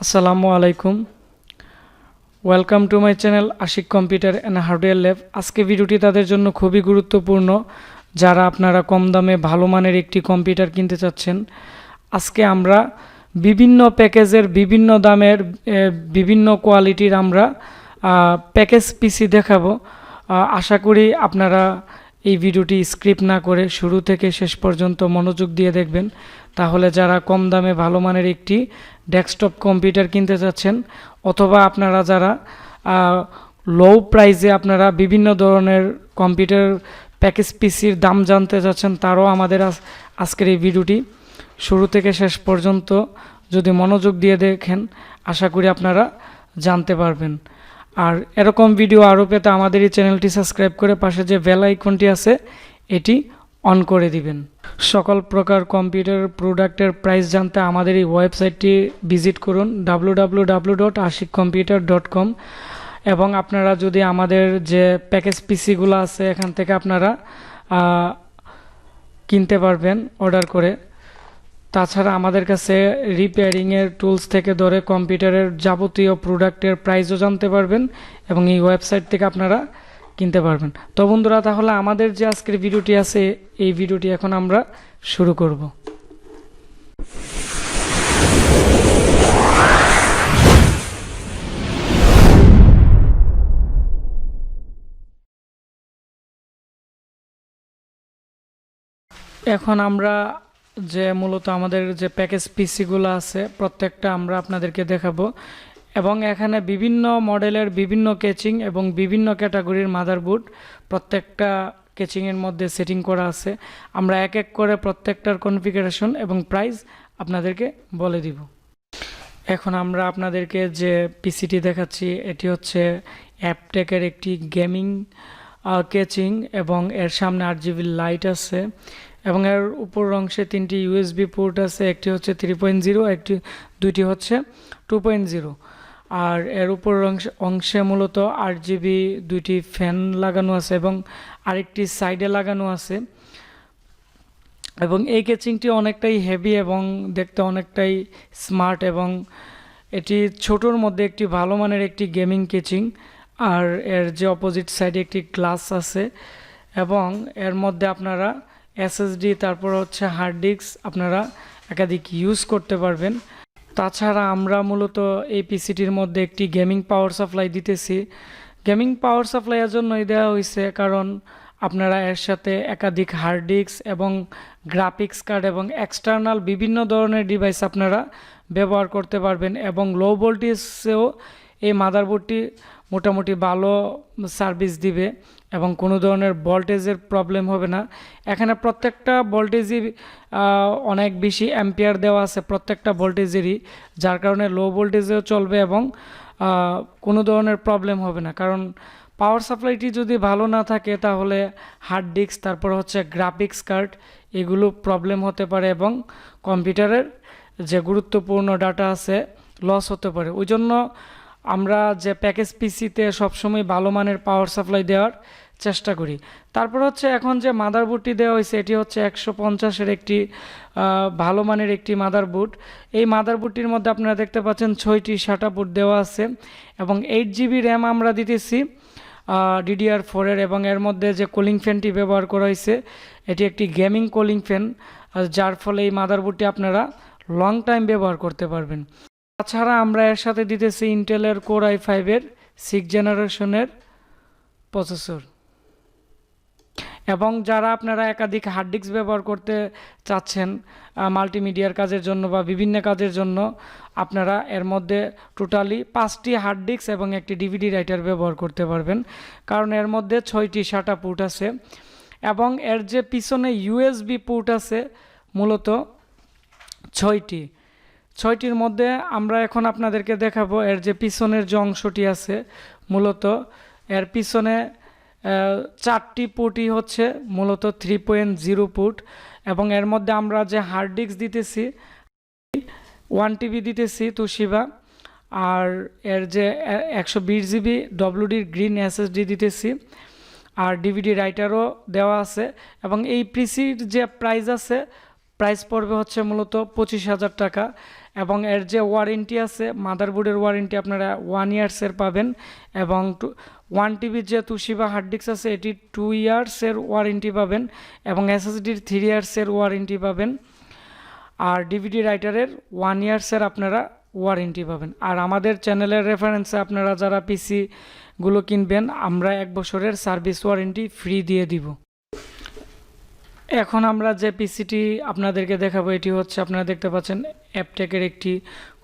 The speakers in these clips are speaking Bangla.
আসসালামু আলাইকুম। Welcome to my channel Ashik computer and hardware lab আজকে ভিডিওটি তাদের জন্য খুবই গুরুত্বপূর্ণ। যারা আপনারা কম দামে ভালো মানের একটি কম্পিউটার কিনতে চাচ্ছেন, আজকে আমরা বিভিন্ন প্যাকেজের বিভিন্ন দামের বিভিন্ন কোয়ালিটির আমরা প্যাকেজ পিসি দেখাবো। আশা করি আপনারা এই ভিডিওটি স্ক্রিপ্ট না করে শুরু থেকে শেষ পর্যন্ত মনোযোগ দিয়ে দেখবেন। তাহলে যারা কম দামে ভালো মানের একটি ডেস্কটপ কম্পিউটার কিনতে চাচ্ছেন, অথবা আপনারা যারা লো প্রাইসে আপনারা বিভিন্ন ধরনের কম্পিউটার প্যাকেজ পিসির দাম জানতে চাচ্ছেন, তারও আমাদের আজ- আজকের এই ভিডিওটি শুরু থেকে শেষ পর্যন্ত যদি মনোযোগ দিয়ে দেখেন, আশা করি আপনারা জানতে পারবেন। আর এরকম ভিডিও আরও পেতে আমাদের এই চ্যানেলটি সাবস্ক্রাইব করে পাশে যে বেল আইকনটি আছে, এটি অন করে দিবেন। সকল প্রকার কম্পিউটার প্রোডাক্টের প্রাইস জানতে আমাদের এই ওয়েবসাইটটি ভিজিট করুন W W dot Ashik computer dot com এবং আপনারা যদি আমাদের যে প্যাকেজ পিসিগুলো আছে, এখান থেকে আপনারা কিনতে পারবেন অর্ডার করে। তাছাড়া আমাদের কাছে রিপেয়ারিংয়ের টুলস থেকে ধরে কম্পিউটারের যাবতীয় প্রোডাক্টের প্রাইসও জানতে পারবেন এবং এই ওয়েবসাইট থেকে আপনারা কিনতে পারবেন। তো বন্ধুরা, তাহলে আমাদের যে আজকের ভিডিওটি আছে, এই ভিডিওটি এখন আমরা শুরু করব। এখন আমরা যে মূলত আমাদের যে প্যাকেজ পিসিগুলো আছে, প্রত্যেকটা আমরা আপনাদেরকে দেখাবো। এবং এখানে বিভিন্ন মডেলের বিভিন্ন কেচিং এবং বিভিন্ন ক্যাটাগরির মাদারবোর্ড প্রত্যেকটা কেচিংয়ের মধ্যে সেটিং করা আছে। আমরা এক এক করে প্রত্যেকটার কনফিগারেশন এবং প্রাইস আপনাদেরকে বলে দিব। এখন আমরা আপনাদেরকে যে পিসিটি দেখাচ্ছি, এটি হচ্ছে অ্যাপটেকের একটি গেমিং কেচিং এবং এর সামনে আট জিবি লাইট আছে এবং এর উপর অংশে তিনটি ইউএসবি পোর্ট আছে, একটি হচ্ছে থ্রি পয়েন্ট জিরো একটি, দুইটি হচ্ছে টু পয়েন্ট জিরো আর এর উপর অংশে অংশে মূলত আট জিবি দুইটি ফ্যান লাগানো আছে এবং আরেকটি সাইডে লাগানো আছে। এবং এই কেচিংটি অনেকটাই হেভি এবং দেখতে অনেকটাই স্মার্ট এবং এটি ছোটোর মধ্যে একটি ভালো মানের একটি গেমিং কেচিং আর এর যে অপোজিট সাইডে একটি গ্লাস আছে এবং এর মধ্যে আপনারা এসএসডি তারপর হচ্ছে হার্ড ডিস্ক আপনারা একাধিক ইউজ করতে পারবেন। তাছাড়া আমরা মূলত এই পিসিটির মধ্যে একটি গেমিং পাওয়ার সাপ্লাই দিতেছি। গেমিং পাওয়ার সাপ্লাইয়ের জন্যই দেওয়া হয়েছে কারণ আপনারা এর সাথে একাধিক হার্ড ডিস্ক এবং গ্রাফিক্স কার্ড এবং এক্সটার্নাল বিভিন্ন ধরনের ডিভাইস আপনারা ব্যবহার করতে পারবেন এবং লো ভোল্টেজেও এই মাদারবোর্ডটি মোটামুটি ভালো সার্ভিস দিবে। এবং কোনো ধরনের ভোল্টেজের প্রবলেম হবে না। এখানে প্রত্যেকটা ভোল্টেজই অনেক বেশি অ্যাম্পিয়ার দেওয়া আছে প্রত্যেকটা ভোল্টেজেরই যার কারণে লো ভোল্টেজেও চলবে এবং কোনো ধরনের প্রবলেম হবে না। কারণ পাওয়ার সাপ্লাইটি যদি ভালো না থাকে, তাহলে হার্ড ডিস্ক তারপর হচ্ছে গ্রাফিক্স কার্ড এগুলো প্রবলেম হতে পারে এবং কম্পিউটারের যে গুরুত্বপূর্ণ ডাটা আছে লস হতে পারে। ওই জন্য আমরা যে প্যাকেজ পিসিতে সবসময় ভালো মানের পাওয়ার সাপ্লাই দেওয়ার চেষ্টা করি। তারপর হচ্ছে এখন যে মাদারবোর্ডটি দেওয়া হয়েছে, এটি হচ্ছে একশো পঞ্চাশের একটি ভালো মানের একটি মাদারবোর্ড এই মাদারবোর্ডটির মধ্যে আপনারা দেখতে পাচ্ছেন ছয়টি শাটা পোর্ট দেওয়া আছে এবং এইট জিবি র্যাম আমরা দিতেছি ডিডিআর ফোরের এবং এর মধ্যে যে কুলিং ফ্যানটি ব্যবহার করা হয়েছে, এটি একটি গেমিং কুলিং ফ্যান যার ফলে এই মাদারবোর্ডটি আপনারা লং টাইম ব্যবহার করতে পারবেন। তাছাড়া আমরা এর সাথে দিতেছি ইন্টেলের কোর আই ফাইভের সিক্স জেনারেশনের প্রসেসর এবং যারা আপনারা একাধিক হার্ড ডিস্ক ব্যবহার করতে চাচ্ছেন মাল্টিমিডিয়ার কাজের জন্য বা বিভিন্ন কাজের জন্য, আপনারা এর মধ্যে টোটালি পাঁচটি হার্ড ডিস্ক এবং একটি ডিভিডি রাইটার ব্যবহার করতে পারবেন। কারণ এর মধ্যে ছয়টি সাটা পুট আছে এবং এর যে পিছনে ইউএসবি পুট আছে, মূলত ছয়টি। ছয়টির মধ্যে আমরা এখন আপনাদেরকে দেখাবো। এর যে পিছনের যে অংশটি আছে, মূলত এর পিছনে চারটি পুটই হচ্ছে, মূলত থ্রি পয়েন্ট জিরো পুট। এবং এর মধ্যে আমরা যে হার্ড ডিস্ক দিতেছি ওয়ান টিবি দিতেছি তুশিবা আর এর যে একশো বিশ জিবি ডব্লিউডির গ্রিন এসএসডি দিতেছি। আর ডিভিডি রাইটারও দেওয়া আছে। এবং এই পিসির যে প্রাইস আছে প্রাইস পড়বে হচ্ছে মূলত পঁচিশ হাজার টাকা। এবং এর যে ওয়ারেন্টি আছে মাদারবোর্ডের ওয়ারেন্টি আপনারা ওয়ান ইয়ার্সের পাবেন এবং টু ওয়ান টিভির যে তুশিবা হার্ড ডিস্ক আছে, এটি টু ইয়ার্সের ওয়ারেন্টি পাবেন এবং এসএসডির থ্রি ইয়ার্সের ওয়ারেন্টি পাবেন। আর ডিভিডি রাইটারের ওয়ান ইয়ার্সের আপনারা ওয়ারেন্টি পাবেন। আর আমাদের চ্যানেলের রেফারেন্সে আপনারা যারা পিসিগুলো কিনবেন, আমরা এক বছরের সার্ভিস ওয়ারেন্টি ফ্রি দিয়ে দিব। এখন আমরা যে পিসিটি আপনাদেরকে দেখাবো, এটি হচ্ছে আপনারা দেখতে পাচ্ছেন অ্যাপটেকের একটি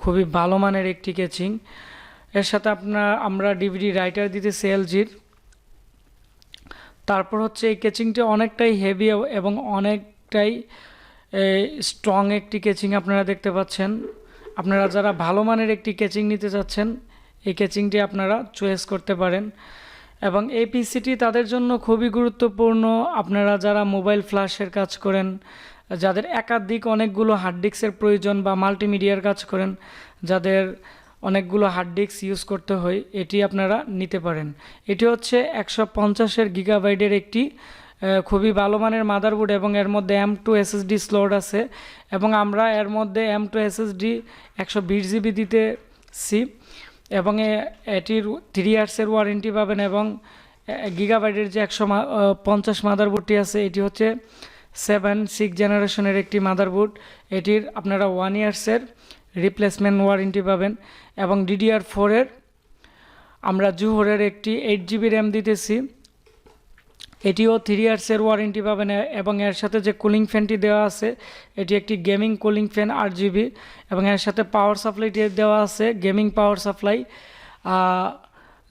খুবই ভালো মানের একটি কেচিং এর সাথে আপনার আমরা ডিভিডি রাইটার দিতেছি এলজির তারপর হচ্ছে এই কেচিংটি অনেকটাই হেভি এবং অনেকটাই স্ট্রং একটি কেচিং আপনারা দেখতে পাচ্ছেন। আপনারা যারা ভালো মানের একটি কেচিং নিতে চাচ্ছেন, এই কেচিংটি আপনারা চয়েস করতে পারেন। এবং এই পিসিটি তাদের জন্য খুবই গুরুত্বপূর্ণ। আপনারা যারা মোবাইল ফ্ল্যাশের কাজ করেন, যাদের একাধিক অনেকগুলো হার্ড ডিস্কের প্রয়োজন বা মাল্টিমিডিয়ার কাজ করেন, যাদের অনেকগুলো হার্ড ডিস্ক ইউজ করতে হয়, এটি আপনারা নিতে পারেন। এটি হচ্ছে একশো পঞ্চাশের গিগাবাইটের একটি খুবই ভালো মানের মাদারবোর্ড এবং এর মধ্যে এম টু এসএসডি স্লট আছে এবং আমরা এর মধ্যে এম টু এসএসডি একশো বিশ জিবি দিতেছি। এবং এটির থ্রি ইয়ার্সের ওয়ারেন্টি পাবেন এবং গিগাবাইটের যে একশো পঞ্চাশ মাদারবোর্ডটি আছে, এটি হচ্ছে সেভেন সিক্স জেনারেশনের একটি মাদারবোর্ড এটির আপনারা ওয়ান ইয়ার্সের রিপ্লেসমেন্ট ওয়ারেন্টি পাবেন এবং ডিডিআর ফোরের আমরা জুহরের একটি এইট জিবি র্যাম দিতেছি। এটিও থ্রি ইয়ার্সের ওয়ারেন্টি পাবেন এবং এর সাথে যে কুলিং ফ্যানটি দেওয়া আছে, এটি একটি গেমিং কুলিং ফ্যান আট জিবি এবং এর সাথে পাওয়ার সাপ্লাইটি দেওয়া আছে গেমিং পাওয়ার সাপ্লাই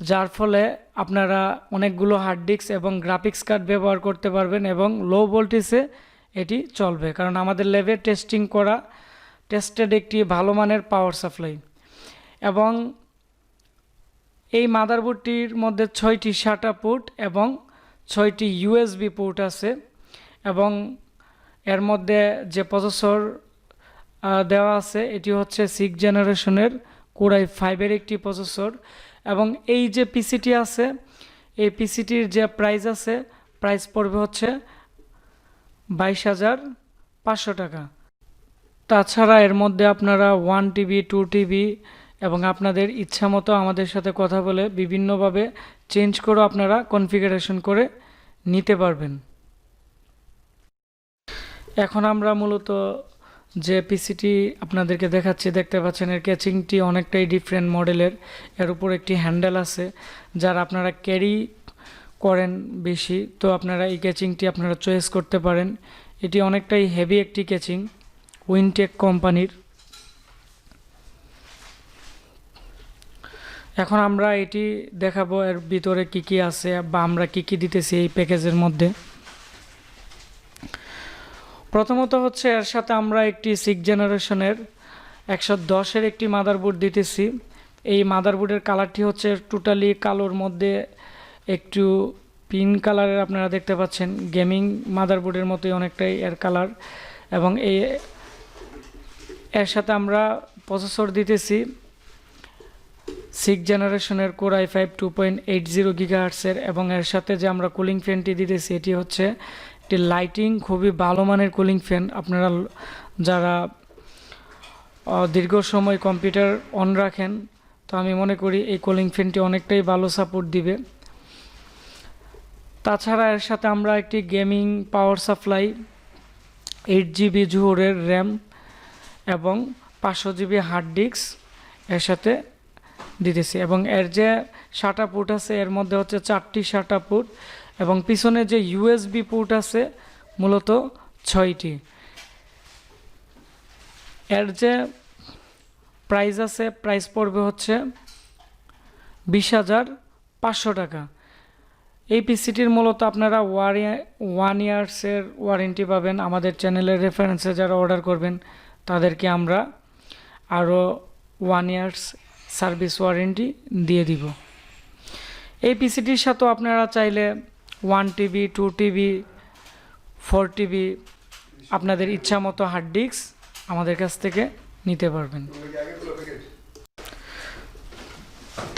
যার ফলে আপনারা অনেকগুলো হার্ড ডিস্ক এবং গ্রাফিক্স কার্ড ব্যবহার করতে পারবেন এবং লো ভোল্টেজে এটি চলবে। কারণ আমাদের ল্যাবে টেস্টিং করা টেস্টেড একটি ভালো মানের পাওয়ার সাপ্লাই এবং এই মাদারবোর্ডটির মধ্যে ছয়টি শাটা পোর্ট এবং ছয়টি ইউএসবি পোর্ট আছে এবং এর মধ্যে যে প্রসেসর দেওয়া আছে, এটি হচ্ছে সিক্স জেনারেশনের কোরাই ফাইভের একটি প্রসেসর এবং এই যে পিসিটি আছে, এই পিসিটির যে প্রাইস আছে প্রাইস পড়বে হচ্ছে বাইশ হাজার পাঁচশো টাকা। তাছাড়া এর মধ্যে আপনারা ওয়ান টিবি টু টিবি এবং আপনাদের ইচ্ছা মতো আমাদের সাথে কথা বলে বিভিন্নভাবে চেঞ্জ করেও আপনারা কনফিগারেশন করে নিতে পারবেন। এখন আমরা মূলত যে পিসিটি আপনাদেরকে দেখাচ্ছি, দেখতে পাচ্ছেন, এর ক্যাচিংটি অনেকটাই ডিফারেন্ট মডেলের এর উপর একটি হ্যান্ডেল আছে, যার আপনারা ক্যারি করেন বেশি। তো আপনারা এই ক্যাচিংটি আপনারা চয়েস করতে পারেন। এটি অনেকটাই হেভি একটি ক্যাচিং উইনটেক কোম্পানির। এখন আমরা এটি দেখাবো এর ভিতরে কি কি আছে বা আমরা কি কি দিতেছি এই প্যাকেজের মধ্যে। প্রথমত হচ্ছে এর সাথে আমরা একটি সিক্স জেনারেশনের একশো দশের একটি মাদারবোর্ড দিতেছি। এই মাদারবোর্ডের কালারটি হচ্ছে টোটালি কালোর মধ্যে একটু পিঙ্ক কালারের আপনারা দেখতে পাচ্ছেন। গেমিং মাদারবোর্ডের মতোই অনেকটাই এর কালার এবং এই এর সাথে আমরা প্রসেসর দিতেছি। সিক্স জেনারেশনের core i five two point eight zero গিগাহার্সের এবং এর সাথে যে আমরা কুলিং ফ্যানটি দিতেছি, এটি হচ্ছে একটি লাইটিং খুবই ভালো মানের কুলিং ফ্যান আপনারা যারা দীর্ঘ সময় কম্পিউটার অন রাখেন, তো আমি মনে করি এই কুলিং ফ্যানটি অনেকটাই ভালো সাপোর্ট দিবে। তাছাড়া এর সাথে আমরা একটি gaming power supply eight GB জুহরের RAM এবং পাঁচশো জিবি হার্ড ডিস্ক এর সাথে দিতেছি। এবং এর যে শাটা পুট আছে, এর মধ্যে হচ্ছে চারটি শাটা পুট এবং পিছনে যে ইউএসবি পুট আছে, মূলত ছয়টি। এর যে প্রাইস আছে, প্রাইস পড়বে হচ্ছে বিশ হাজার পাঁচশো টাকা। এই পিসিটির মূলত আপনারা ওয়ারি ওয়ান ইয়ার্সের ওয়ারেন্টি পাবেন। আমাদের চ্যানেলের রেফারেন্সে যারা অর্ডার করবেন, তাদেরকে আমরা আরও ওয়ান ইয়ার্স সার্ভিস ওয়ারেন্টি দিয়ে দিব। এই পিসিটির সাথেও আপনারা চাইলে one TB, two TB, four TB আপনাদের ইচ্ছা মতো হার্ড ডিস্ক আমাদের কাছ থেকে নিতে পারবেন।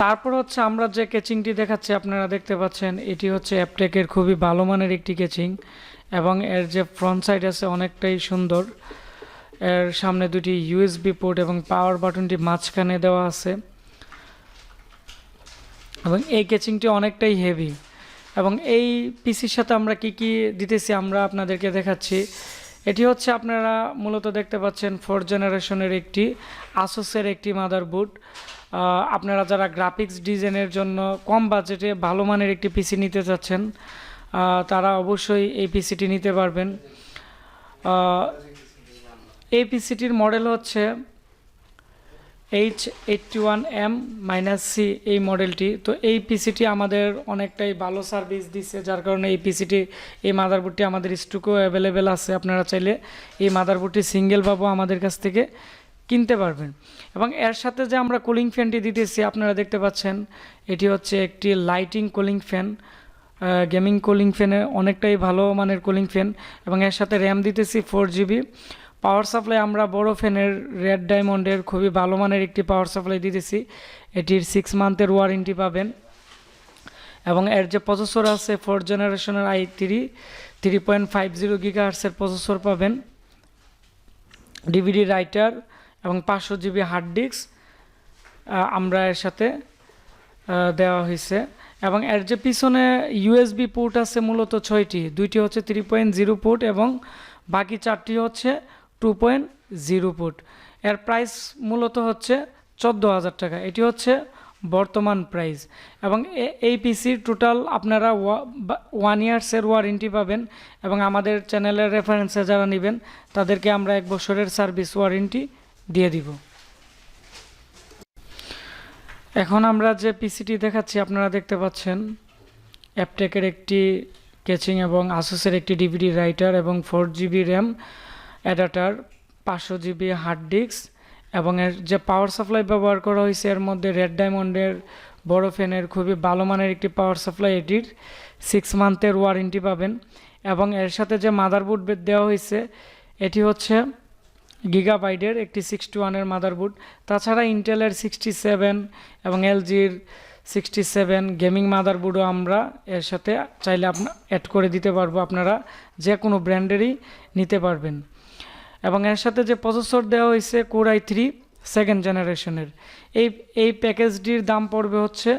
তারপর হচ্ছে আমরা যে কেচিংটি দেখাচ্ছি, আপনারা দেখতে পাচ্ছেন, এটি হচ্ছে অ্যাপটেকের খুবই ভালো মানের একটি কেচিং এবং এর যে ফ্রন্ট সাইড আছে অনেকটাই সুন্দর। এর সামনে দুটি ইউএসবি পোর্ট এবং পাওয়ার বাটনটি মাঝখানে দেওয়া আছে। এবং এই কেচিংটি অনেকটাই হেভি এবং এই পিসির সাথে আমরা কি কি দিতেছি আমরা আপনাদেরকে দেখাচ্ছি। এটি হচ্ছে আপনারা মূলত দেখতে পাচ্ছেন ফোর জেনারেশনের একটি আসোসের একটি মাদারবোর্ড আপনারা যারা গ্রাফিক্স ডিজাইনের জন্য কম বাজেটে ভালো মানের একটি পিসি নিতে চাচ্ছেন তারা অবশ্যই এই পিসিটি নিতে পারবেন। এই পিসিটির মডেল হচ্ছে H eighty one M minus C এই মডেলটি তো এই পিসিটি আমাদের অনেকটাই ভালো সার্ভিস দিচ্ছে যার কারণে এই পিসিটি এই মাদারবোর্ডটি আমাদের স্টকেও অ্যাভেলেবেল আছে। আপনারা চাইলে এই মাদারবোর্ডটি সিঙ্গেল পাবো আমাদের কাছ থেকে, কিনতে পারবেন। এবং এর সাথে যে আমরা কুলিং ফ্যানটি দিতেছি, আপনারা দেখতে পাচ্ছেন, এটি হচ্ছে একটি lighting cooling fan gaming cooling ফ্যানে অনেকটাই ভালো মানের কুলিং ফ্যান এবং এর সাথে র্যাম দিতেছি ফোর জিবি পাওয়ার সাপ্লাই আমরা বড় ফ্যানের রেড ডায়মন্ডের খুবই ভালো মানের একটি পাওয়ার সাপ্লাই দিতেছি। এটির সিক্স মান্থের ওয়ারেন্টি পাবেন। এবং এর যে প্রসেসর আছে ফোর জেনারেশনের i three three point five zero গিগাহার্সের processor পাবেন। ডিভিডি রাইটার এবং পাঁচশো জিবি হার্ড ডিস্ক আমরা এর সাথে দেওয়া হয়েছে। এবং এর যে পিছনে ইউএসবি পোর্ট আছে মূলত ছয়টি। দুইটি হচ্ছে থ্রি পয়েন্ট জিরো পোর্ট এবং বাকি চারটি হচ্ছে টু পয়েন্ট জিরো ফুট। এর প্রাইস মূলত হচ্ছে চোদ্দ হাজার টাকা। এটি হচ্ছে বর্তমান প্রাইস এবং এই পিসির টোটাল আপনারা ওয়ান ইয়ার্সের ওয়ারেন্টি পাবেন এবং আমাদের চ্যানেলের রেফারেন্সে যারা নেবেন, তাদেরকে আমরা এক বছরের সার্ভিস ওয়ারেন্টি দিয়ে দিব। এখন আমরা যে পিসিটি দেখাচ্ছি, আপনারা দেখতে পাচ্ছেন অ্যাপটেকের একটি কেচিং এবং আসুসের একটি ডিভিডি রাইটার এবং ফোর জিবি র্যাম অ্যাডাটার পাঁচশো জিবি হার্ড ডিস্ক এবং এর যে পাওয়ার সাপ্লাই ব্যবহার করা হয়েছে, এর মধ্যে রেড ডায়মন্ডের বড় ফ্যানের খুবই ভালো মানের একটি পাওয়ার সাপ্লাই এটির সিক্স মান্থের ওয়ারেন্টি পাবেন। এবং এর সাথে যে মাদারবোর্ড দেওয়া হয়েছে, এটি হচ্ছে গিগাবাইটের একটি সিক্সটি ওয়ানের মাদারবোর্ড তাছাড়া ইন্টেলের সিক্সটি সেভেন এবং এলজির সিক্সটি সেভেন গেমিং মাদারবোর্ডও আমরা এর সাথে চাইলে আপনা অ্যাড করে দিতে পারব। আপনারা যে কোনো ব্র্যান্ডেরই নিতে পারবেন। এবং এর সাথে যে প্রসেসর দেওয়া হয়েছে কোরাই থ্রি সেকেন্ড জেনারেশনের এই এই প্যাকেজটির দাম পড়বে হচ্ছে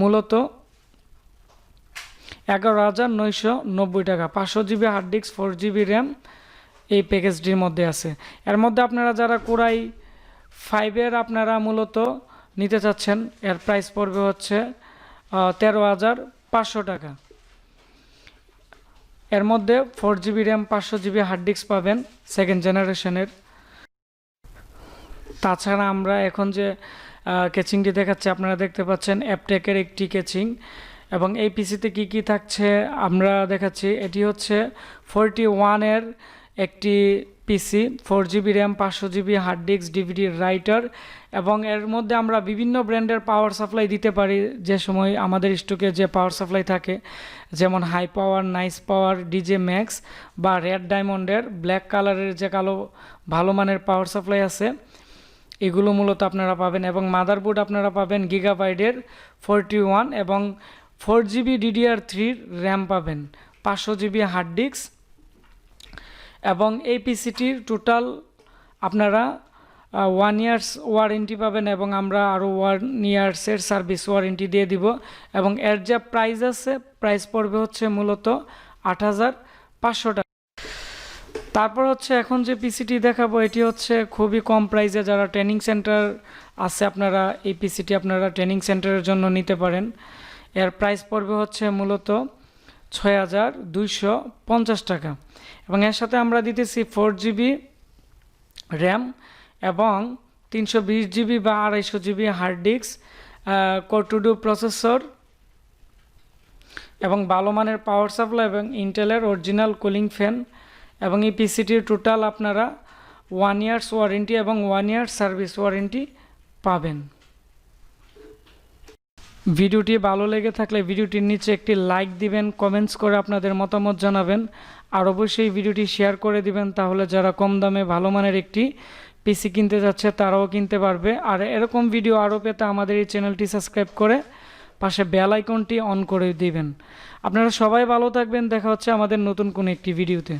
মূলত এগারো হাজার নয়শো নব্বই টাকা। পাঁচশো GB hard disk four GB RAM এই প্যাকেজটির মধ্যে আছে। এর মধ্যে আপনারা যারা কোরাই ফাইভের আপনারা মূলত নিতে চাচ্ছেন, এর প্রাইস পড়বে হচ্ছে তেরো হাজার পাঁচশো টাকা। এর মধ্যে ফোর জিবি র্যাম পাঁচশো জিবি হার্ড ডিস্ক পাবেন সেকেন্ড জেনারেশনের তাছাড়া আমরা এখন যে কেচিংটি দেখাচ্ছি, আপনারা দেখতে পাচ্ছেন অ্যাপটেকের একটি কেচিং এবং এই পিসিতে কি কি থাকছে আমরা দেখাচ্ছি, এটি হচ্ছে ফোরটি ওয়ানের একটি পিসি ফোর জিবি র্যাম পাঁচশো GB hard disk DVD writer এবং এর মধ্যে আমরা বিভিন্ন ব্র্যান্ডের পাওয়ার সাপ্লাই দিতে পারি যে সময় আমাদের স্টকে যে পাওয়ার সাপ্লাই থাকে, যেমন high power nice power DJ max বা রেড ডায়মন্ডের ব্ল্যাক কালারের যে কালো ভালো মানের পাওয়ার সাপ্লাই আছে, এগুলো মূলত আপনারা পাবেন এবং মাদারবোর্ড আপনারা পাবেন গিগাবাইটের ফোরটি ওয়ান এবং ফোর জিবি ডিডিআর থ্রির র্যাম পাবেন, পাঁচশো জিবি হার্ড ডিস্ক এবং এই পিসিটির টোটাল আপনারা ওয়ান ইয়ার্স ওয়ারেন্টি পাবেন এবং আমরা আরও ওয়ান ইয়ার্সের সার্ভিস ওয়ারেন্টি দিয়ে দিব। এবং এর যে প্রাইস আছে প্রাইস পড়বে হচ্ছে মূলত আট হাজার পাঁচশো টাকা। তারপর হচ্ছে এখন যে পিসিটি দেখাবো, এটি হচ্ছে খুবই কম প্রাইসে যারা ট্রেনিং সেন্টার আছে, আপনারা এই পিসিটি আপনারা ট্রেনিং সেন্টারের জন্য নিতে পারেন। এর প্রাইস পড়বে হচ্ছে মূলত ছয় হাজার দুইশো পঞ্চাশ টাকা। এবং এর সাথে আমরা দিতেছি ফোর জিবি র্যাম এবং তিনশো বিশ জিবি বা আড়াইশো GB hard disk core two duo processor এবং ভালো মানের পাওয়ার সাপ্লাই এবং ইন্টেলের অরিজিনাল কুলিং ফ্যান এবং এই পিসিটির টোটাল আপনারা ওয়ান ইয়ার্স ওয়ারেন্টি এবং ওয়ান ইয়ার সার্ভিস ওয়ারেন্টি পাবেন। ভিডিওটি ভালো লেগে থাকলে ভিডিওটির নিচে একটি লাইক দিবেন কমেন্টস করে আপনাদের মতামত জানাবেন, আর অবশ্যই ভিডিওটি শেয়ার করে দিবেন, তাহলে যারা কম দামে ভালো মানের একটি পিসি কিনতে যাচ্ছে তারাও কিনতে পারবে। আর এরকম ভিডিও আরও পেতে আমাদের এই চ্যানেলটি সাবস্ক্রাইব করে পাশে বেল আইকনটি অন করে দিবেন। আপনারা সবাই ভালো থাকবেন, দেখা হচ্ছে আমাদের নতুন কোনো একটি ভিডিওতে।